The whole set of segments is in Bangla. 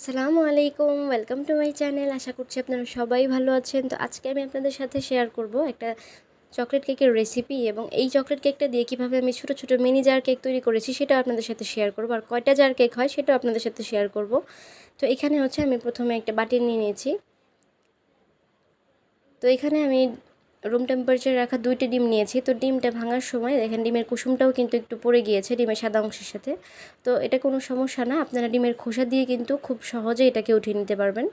আসসালামু আলাইকুম ওয়েলকাম টু মাই চ্যানেল আশা করছি আপনারা সবাই ভালো আছেন। তো আজকে আমি আপনাদের সাথে শেয়ার করব একটা চকলেট কেকের রেসিপি এবং এই চকলেট কেকটা দিয়ে কীভাবে আমি ছোটো ছোটো মিনি জার কেক তৈরি করেছি সেটাও আপনাদের সাথে শেয়ার করব। আর কয়টা জার কেক হয় সেটাও আপনাদের সাথে শেয়ার করব। তো এখানে হচ্ছে আমি প্রথমে একটা বাটি নিয়ে নিয়েছি। তো এখানে আমি রুম টেম্পারেচার রাখা দুইটি ডিম নিয়েছি। তো ডিমটা ভাঙার সময় দেখেন ডিমের কুসুমটাও কিন্তু একটু পড়ে গিয়েছে ডিমের সাদা অংশের সাথে। তো এটা কোনো সমস্যা না, আপনারা ডিমের খোসা দিয়ে কিন্তু খুব সহজে এটাকে উঠিয়ে নিতে পারবেন।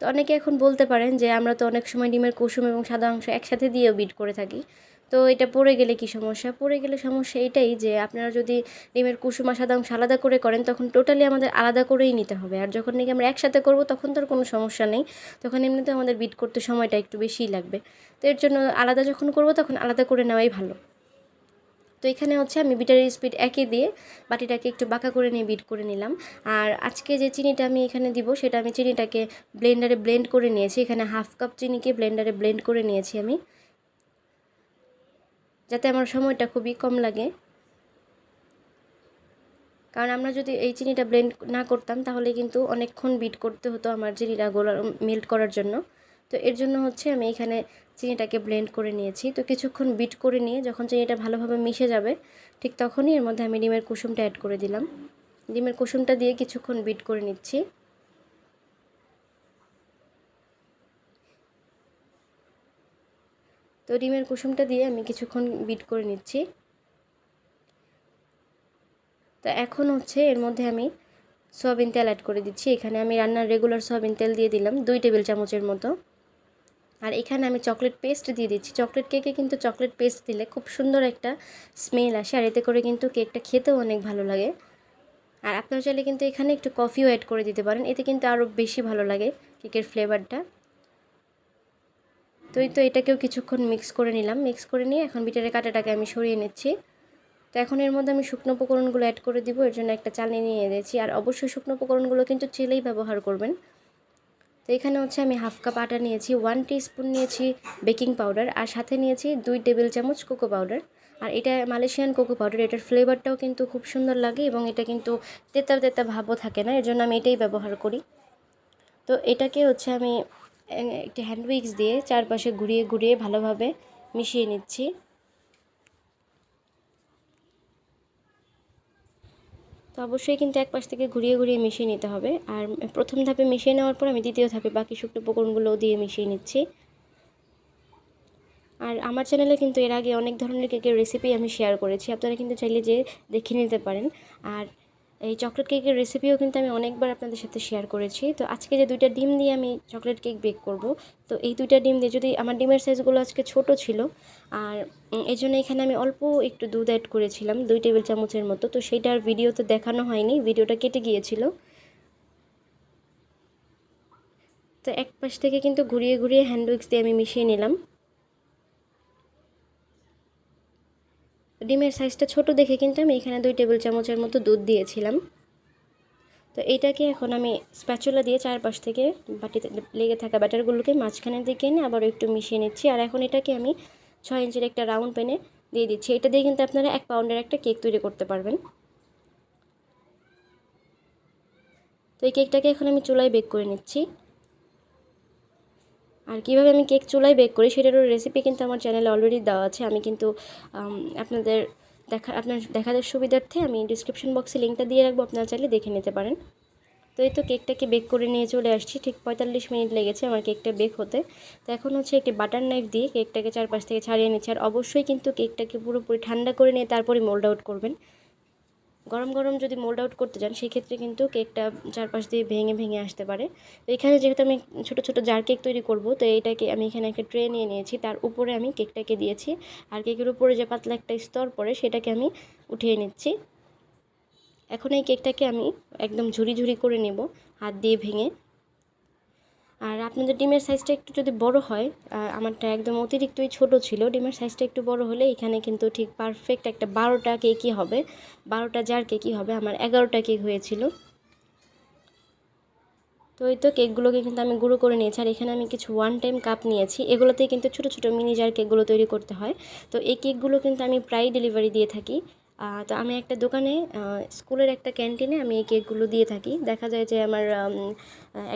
তো অনেকে এখন বলতে পারেন যে আমরা তো অনেক সময় ডিমের কুসুম এবং সাদা অংশ একসাথে দিয়েও বিট করে থাকি। তো এটা পড়ে গেলে কি সমস্যা? পড়ে গেলে সমস্যা এটাই যে আপনারা যদি ডিমের কুসুম আর অংশ আলাদা করে করেন, তখন টোটালি আমাদের আলাদা করেই নিতে হবে। আর যখন নাকি আমরা একসাথে করব, তখন তো আর কোনো সমস্যা নেই। তখন এমনিতে আমাদের বিট করতে সময়টা একটু বেশিই লাগবে। তো এর জন্য আলাদা যখন করব, তখন আলাদা করে নেওয়াই ভালো। তো এখানে হচ্ছে আমি বিটারের স্পিড একে দিয়ে বাটিটাকে একটু বাঁকা করে নিয়ে বিট করে নিলাম। আর আজকে যে চিনিটা আমি এখানে দিব, সেটা আমি চিনিটাকে ব্লেন্ডারে ব্লেন্ড করে নিয়েছি। এখানে হাফ কাপ চিনিকে ব্লেন্ডারে ব্লেন্ড করে নিয়েছি আমি। যাতে আমার সময়টা খুবই কম লাগে। কারণ আমরা যদি এই চিনিটা ব্লেন্ড না করতাম, তাহলে কিন্তু অনেকক্ষণ বিট করতে হতো আমার চিনিটা গোলা মেল্ট করার জন্য। তো এর জন্য হচ্ছে আমি এখানে চিনিটাকে ব্লেন্ড করে নিয়েছি। তো কিছুক্ষণ বিট করে নিয়ে যখন চিনিটা ভালোভাবে মিশে যাবে, ঠিক তখনই এর মধ্যে আমি ডিমের কুসুমটা অ্যাড করে দিলাম। ডিমের কুসুমটা দিয়ে কিছুক্ষণ বিট করে নিচ্ছি। তো ডিমের কুসুমটা দিয়ে আমি কিছুক্ষণ বিট করে নিচ্ছি। তো এখন হচ্ছে এর মধ্যে আমি সয়াবিন তেল অ্যাড করে দিচ্ছি। এখানে আমি রান্নার রেগুলার সয়াবিন তেল দিয়ে দিলাম, দুই টেবিল চামচের মতো। আর এখানে আমি চকলেট পেস্ট দিয়ে দিচ্ছি। চকলেট কেকে কিন্তু চকলেট পেস্ট দিলে খুব সুন্দর একটা স্মেল আসে, আর এতে করে কিন্তু কেকটা খেতেও অনেক ভালো লাগে। আর আপনারা চাইলে কিন্তু এখানে একটু কফিও অ্যাড করে দিতে পারেন, এতে কিন্তু আরও বেশি ভালো লাগে কেকের ফ্লেভারটা তো এই তো এটাকেও কিছুক্ষণ মিক্স করে নিলাম। মিক্স করে নিয়ে এখন বিটারের কাঁটাটাকে আমি সরিয়ে নিচ্ছি। তো এখন এর মধ্যে আমি শুকনো উপকরণগুলো অ্যাড করে দিব, এর জন্য একটা চালনি নিয়ে দিয়েছি আর অবশ্যই শুকনো উপকরণগুলো কিন্তু চেলেই ব্যবহার করবেন। তো এখানে হচ্ছে আমি হাফ কাপ আটা নিয়েছি ওয়ান স্পুন নিয়েছি বেকিং পাউডার আর সাথে নিয়েছি দুই টেবিল চামচ কোকো পাউডার আর এটা মালয়েশিয়ান কোকো পাউডার এটার ফ্লেভারটাও কিন্তু খুব সুন্দর লাগে এবং এটা কিন্তু তেতা তেতা ভাবও থাকে না, এর জন্য আমি এটাই ব্যবহার করি। তো এটাকে হচ্ছে আমি একটি হ্যান্ড উইক্স দিয়ে চারপাশে ঘুরিয়ে ঘুরিয়ে ভালোভাবে মিশিয়ে নিচ্ছি। তো অবশ্যই কিন্তু এক পাশ থেকে ঘুরিয়ে ঘুরিয়ে মিশিয়ে নিতে হবে। আর প্রথম ধাপে মিশিয়ে নেওয়ার পর আমি দ্বিতীয় ধাপে বাকি শুকনো উপকরণগুলোও দিয়ে মিশিয়ে নিচ্ছি। আর আমার চ্যানেলে কিন্তু এর আগে অনেক ধরনের কেকের রেসিপি আমি শেয়ার করেছি। আপনারা কিন্তু চাইলে যে দেখে নিতে পারেন। আর এই চকলেট কেকের রেসিপিও কিন্তু আমি অনেকবার আপনাদের সাথে শেয়ার করেছি। তো আজকে যে দুইটা ডিম দিয়ে আমি চকলেট কেক বেক করব, তো এই দুইটা ডিম দিয়ে যদি আমার ডিমের সাইজগুলো আজকে ছোট ছিল, আর এই জন্য এখানে আমি অল্প একটু দুধ অ্যাড করেছিলাম, দুই টেবিল চামচের মতো। তো সেইটার ভিডিও তো দেখানো হয়নি ভিডিওটা কেটে গিয়েছিল। তো এক পাশ থেকে কিন্তু ঘুরিয়ে ঘুরিয়ে হ্যান্ড উইক্স দিয়ে আমি মিশিয়ে নিলাম। ডিমের সাইজটা ছোট দেখে কিন্তু আমি এখানে দুই টেবিল চামচের মতো দুধ দিয়েছিলাম। তো এইটাকে এখন আমি স্প্যাচুলা দিয়ে চারপাশ থেকে বাটিতে লেগে থাকা ব্যাটারগুলোকে মাঝখানের দিকে এনে আবার একটু মিশিয়ে নিচ্ছি। আর এখন এটাকে আমি ছয় ইঞ্চির একটা রাউন্ড পেনে দিয়ে দিচ্ছি। এটা দিয়ে কিন্তু আপনারা এক পাউন্ডের একটা কেক তৈরি করতে পারবেন। তো এই কেকটাকে এখন আমি চুলায় বেক করে নিচ্ছি। আর কীভাবে আমি কেক চুলায় বেক করি সেটারও রেসিপি কিন্তু আমার চ্যানেলে অলরেডি দেওয়া আছে। আমি কিন্তু আপনাদের দেখা, আপনার দেখাদের সুবিধার্থে আমি ডিসক্রিপশন বক্সে লিঙ্কটা দিয়ে রাখব, আপনারা চাইলে দেখে নিতে পারেন। তো এই তো কেকটাকে বেক করে নিয়ে চলে আসছি। ঠিক পঁয়তাল্লিশ মিনিট লেগেছে আমার কেকটা বেক হতে। তো এখন হচ্ছে একটি বাটার নাইফ দিয়ে কেকটাকে চারপাশ থেকে ছাড়িয়ে নিচ্ছে। আর অবশ্যই কিন্তু কেকটাকে পুরোপুরি ঠান্ডা করে নিয়ে তারপরে মোল্ড আউট করবেন। গরম গরম যদি মোল্ড আউট করতে চান সেই ক্ষেত্রে কিন্তু কেকটা চারপাশ দিয়ে ভেঙে ভেঙে আসতে পারে। তো এখানে যেহেতু আমি ছোটো ছোটো জার কেক তৈরি করব, তো এটাকে আমি এখানে একটা ট্রে নিয়ে নিয়েছি। তার উপরে আমি কেকটাকে দিয়েছি। আর কেকের উপরে যে পাতলা একটা স্তর পড়ে, সেটাকে আমি উঠিয়ে নিচ্ছি। এখন এই কেকটাকে আমি একদম ঝুড়ি ঝুরি করে নেব, হাত দিয়ে ভেঙে। আর আপনাদের ডিমের সাইজটা একটু যদি বড় হয় আমারটা একদম অতিরিক্তই ছোট ছিল। ডিমের সাইজটা একটু বড় হলে এখানে কিন্তু ঠিক পারফেক্ট একটা বারোটা কেকই হবে। বারোটা জার কেকই হবে। আমার এগারোটা কেক হয়েছিল। তো এই তো কেকগুলোকে কিন্তু আমি গুঁড়ো করে নিয়েছি। আর এখানে আমি কিছু ওয়ান টাইম কাপ নিয়েছি। এগুলোতেই কিন্তু ছোটো ছোটো মিনি জার কেকগুলো তৈরি করতে হয়। তো এই কেকগুলো কিন্তু আমি প্রায় ডেলিভারি দিয়ে থাকি। তো আমি একটা দোকানে স্কুলের একটা ক্যান্টিনে আমি এই কেকগুলো দিয়ে থাকি। দেখা যায় যে আমার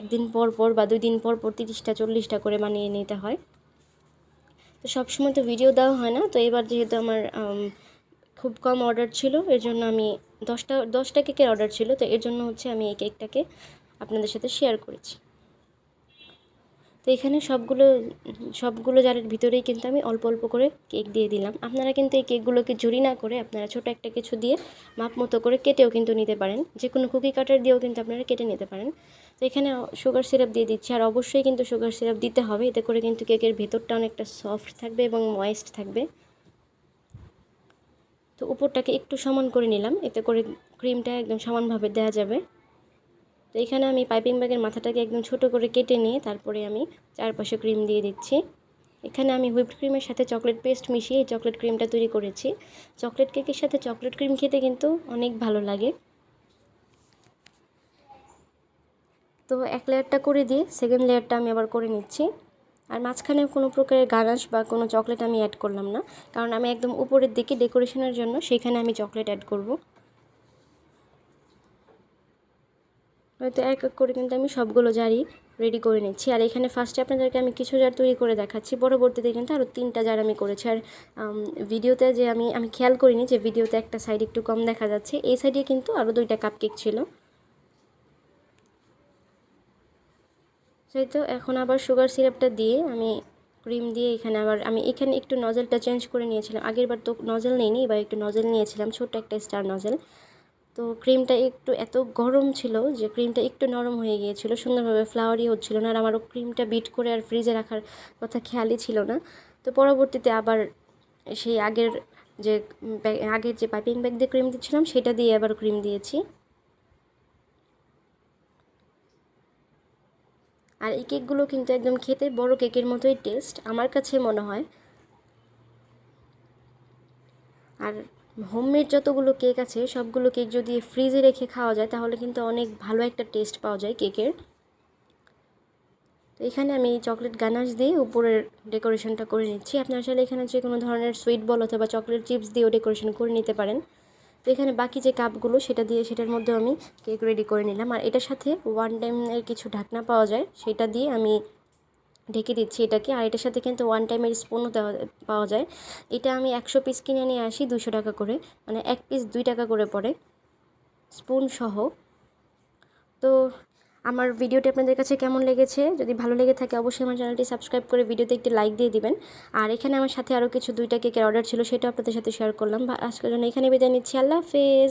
একদিন পর পর বা দুই দিন পর পর তিরিশটা, চল্লিশটা করে বানিয়ে নিতে হয়। তো সবসময় তো ভিডিও দেওয়া হয় না, তো এবার যেহেতু আমার খুব কম অর্ডার ছিল, এর জন্য আমি দশটা দশটা কেকের অর্ডার ছিল, তো এর জন্য হচ্ছে আমি এই কেকটাকে আপনাদের সাথে শেয়ার করেছি। তো এখানে সবগুলো সবগুলো জারের ভিতরেই কিন্তু আমি অল্প অল্প করে কেক দিয়ে দিলাম। আপনারা কিন্তু এই কেকগুলোকে ঝুরি না করে আপনারা ছোটো একটা কিছু দিয়ে মাপ মতো করে কেটেও কিন্তু নিতে পারেন। যে কোনো কুকি কাটার দিয়েও কিন্তু আপনারা কেটে নিতে পারেন। তো এখানে সুগার সিরাপ দিয়ে দিচ্ছি আর অবশ্যই কিন্তু সুগার সিরাপ দিতে হবে। এতে করে কিন্তু কেকের ভেতরটা অনেকটা সফট থাকবে এবং ময়েস্ট থাকবে। তো উপরটাকে একটু সমান করে নিলাম। এতে করে ক্রিমটা একদম সমানভাবে দেওয়া যাবে। তো এখানে আমি পাইপিং ব্যাগের মাথাটাকে একদম ছোট করে কেটে নিয়ে তারপরে আমি চারপাশে ক্রিম দিয়ে দিচ্ছি। এখানে আমি হুইপড ক্রিমের সাথে চকলেট পেস্ট মিশিয়ে এই চকলেট ক্রিমটা তৈরি করেছি। চকলেট কেকের সাথে চকলেট ক্রিম খেতে কিন্তু অনেক ভালো লাগে। তো এক লেয়ারটা করে দিয়ে সেকেন্ড লেয়ারটা আমি আবার করে নিচ্ছি। আর মাঝখানে কোনো প্রকারের গানাশ বা কোনো চকলেট আমি অ্যাড করলাম না। কারণ আমি একদম উপরের দিকে ডেকোরেশনের জন্য সেখানে আমি চকলেট অ্যাড করব। হয়তো এক এক করে কিন্তু আমি সবগুলো জারই রেডি করে নিচ্ছি। আর এখানে ফার্স্টে আপনাদেরকে আমি কিছু জার তৈরি করে দেখাচ্ছি। পরবর্তীতে কিন্তু আরও তিনটা জার আমি করেছি। আর ভিডিওতে যে আমি আমি খেয়াল করিনি যে ভিডিওতে একটা সাইড একটু কম দেখা যাচ্ছে। এই সাইডে কিন্তু আরও দুইটা কাপ কেক ছিল। সেই তো এখন আবার সুগার সিরাপটা দিয়ে আমি ক্রিম দিয়ে এখানে আবার, আমি এখানে একটু নজেলটা চেঞ্জ করে নিয়েছিলাম। আগের বার তো নজেল নেইনি, এবার একটু নজেল নিয়েছিলাম, ছোট্ট একটা স্টার নজেল তো ক্রিমটা একটু এত গরম ছিল যে ক্রিমটা একটু নরম হয়ে গিয়েছিল, সুন্দরভাবে ফ্লাওয়ারি হচ্ছিল না। আর আমারও ক্রিমটা বিট করে আর ফ্রিজে রাখার কথা খেয়ালই ছিল না। তো পরবর্তীতে আবার সেই আগের যে আগের যে পাইপিং ব্যাগ দিয়ে ক্রিম দিচ্ছিলাম, সেটা দিয়ে আবার ক্রিম দিয়েছি। আর এই কেকগুলো কিন্তু একদম খেতে বড় কেকের মতোই টেস্ট আমার কাছে মনে হয়। আর হোমমেড যতগুলো কেক আছে, সবগুলো কেক যদি ফ্রিজে রেখে খাওয়া যায়, তাহলে কিন্তু অনেক ভালো একটা টেস্ট পাওয়া যায় কেকের। তো এখানে আমি চকলেট গানাশ দিয়ে উপরের ডেকোরেশনটা করে নিচ্ছি। আপনার আসলে এখানে যে কোনো ধরনের সুইট বল অথবা চকলেট চিপস দিয়েও ডেকোরেশন করে নিতে পারেন। তো এখানে বাকি যে কাপগুলো, সেটা দিয়ে, সেটার মধ্যে আমি কেক রেডি করে নিলাম। আর এটার সাথে ওয়ান টাইমের কিছু ঢাকনা পাওয়া যায়, সেটা দিয়ে আমি ঢেকে দিচ্ছি এটাকে, আর এটার সাথে কিন্তু ওয়ান টাইমের স্পুনও দেওয়া, পাওয়া যায়। এটা আমি একশো পিস কিনে নিয়ে আসি দুশো টাকা করে মানে এক পিস দুই টাকা করে পড়ে স্পুন সহ। তো আমার ভিডিওটি আপনাদের কাছে কেমন লেগেছে? যদি ভালো লেগে থাকে অবশ্যই আমার চ্যানেলটি সাবস্ক্রাইব করে ভিডিওতে একটি লাইক দিয়ে দিবেন। আর এখানে আমার সাথে আরও কিছু দুইটা কেকের অর্ডার ছিল সেটা আপনাদের সাথে শেয়ার করলাম। আজকের জন্য এখানে বিদায় নিচ্ছি। আল্লাহ হাফেজ।